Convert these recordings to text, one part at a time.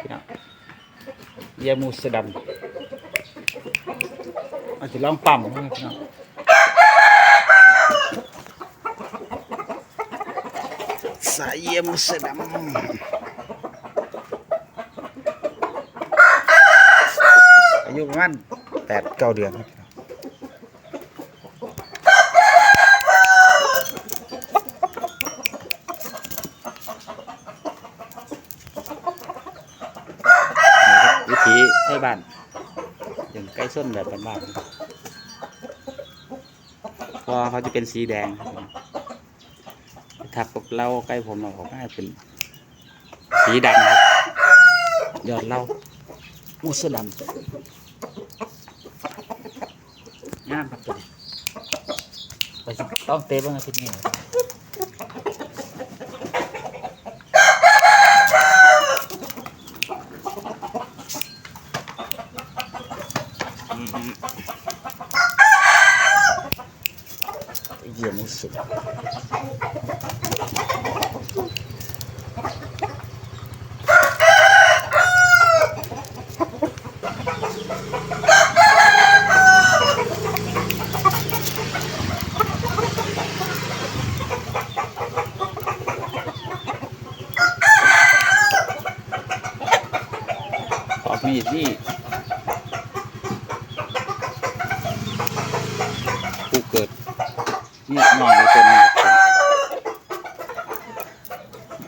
พี่นาะเยี่ยมูสดำอาจจะลองปั๊มพี่น้องสายเยี่ยมูสดำอายุประมาณแปดเก้าเดือนครับพี่น้อง วิ ถีไทยบ้านอย่างใกล้ส้นแบบบ้านๆนะครับพอเขาจะเป็นสีแดงครับผมทับกับเล้าใกล้ผมเราเขาก็ให้เป็นสีดำครับยอดเล้ามูสดำงามครับตัวนี้ไปสิต้องเตะบ้างอาทิตย์นี้ ครับอื เยี่ยมสุดออกมีดนี่ผู้เกิดนี่นอนอยู่ตัวนี้ครับ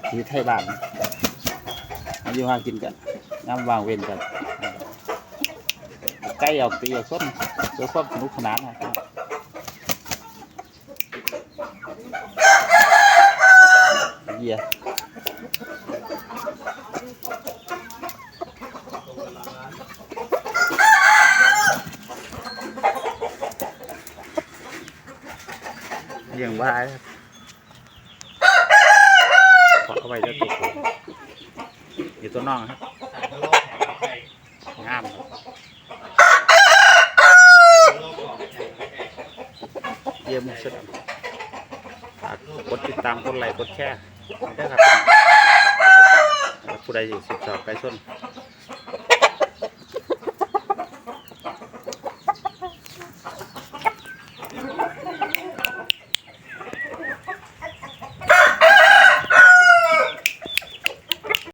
ที่ไทยบ้านอายุห้ากินกันน้ำวางเว้นกันใกล้ออกตีออกส้นเพื่อความสนุกสนานนะครับเยี่ย อย่างว่าครับขอเข้าไปจะตุกอยู่ตัวน้องครับงามเยี่ยมสุดฝากกดติดตามกดไลค์กดแชร์ได้ครับผู้ใดอยู่สิบสอบไก่ชน